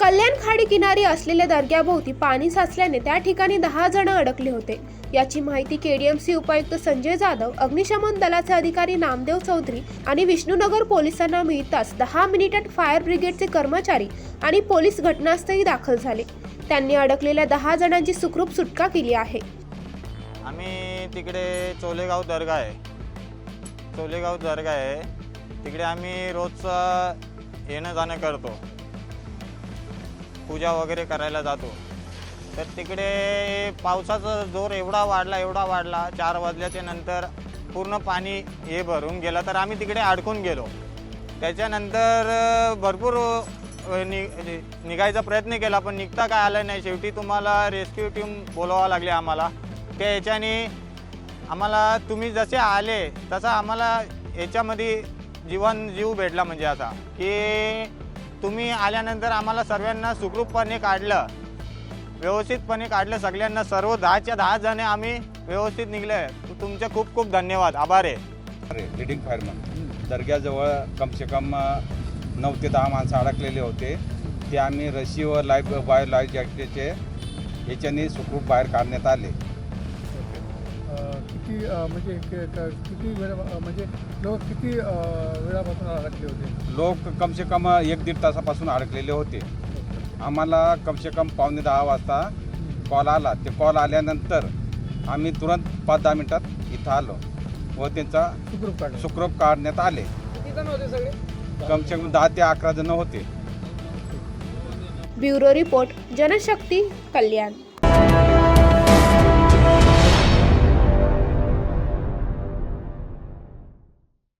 कल्याण खाडी किनारी असलेल्या दर्ग्याभोवती पाणी साचल्याने त्या ठिकाणी दहा जण अडकले होते. याची माहिती केडीएमसी उपायुक्त संजय जाधव अग्निशमन दलाचे अधिकारी नामदेव चौधरी आणि विष्णुनगर पोलिसांना मिळताच दहा मिनिटात फायर ब्रिगेडचे कर्मचारी आणि पोलीस घटनास्थळी दाखल झाले. त्यांनी अडकलेल्या दहा जणांची सुखरूप सुटका केली आहे. आम्ही तिकडे चोलेगाव दर्गा आहे. चोलेगाव दर्गा आहे. तिकडे आम्ही रोजचं येणं जाणं करतो. पूजा वगैरे करायला जातो. तर तिकडे पावसाचा जोर एवढा वाढला एवढा वाढला. चार वाजल्याच्या नंतर पूर्ण पाणी हे भरून गेलं. तर आम्ही तिकडे अडकून गेलो. त्याच्यानंतर भरपूर नि निघायचा प्रयत्न केला पण निघता काय आलं नाही. शेवटी तुम्हाला रेस्क्यू टीम बोलवावं लागली आम्हाला. त्या याच्याने आम्हाला तुम्ही जसे आले तसा आम्हाला याच्यामध्ये जीवन जीव भेटला म्हणजे असा की तुम्ही आल्यानंतर आम्हाला सर्वांना सुखरूपपणे काढलं. व्यवस्थितपणे काढलं सगळ्यांना. सर्व दहाच्या दहा जण आम्ही व्यवस्थित निघले. तुमचे खूप खूप धन्यवाद. आभार आहे. अरे लिडिंग फायरमन दर्ग्याजवळ कम से कम नऊ ते दहा माणसं अडकलेले होते. ते आम्ही रशी व लाईफ बायो लाईफ जॅकेटचे याच्याने सुखरूप बाहेर काढण्यात आले. किती म्हणजे किती वेळ म्हणजे लोक किती वेळापासून अडकले होते? लोक कम से कम एक दीड तासापासून अडकलेले होते. आम्हाला कम से कम पावणे दहा वाजता कॉल आला. ते कॉल आल्यानंतर आम्ही तुरंत पाच दहा मिनटात इथं आलो व त्यांचा सुखरूप काढलं सुखरूप काढण्यात आले. कम से कम दहा ते अकरा जण होते. Bureau report Janshakti Kalyan.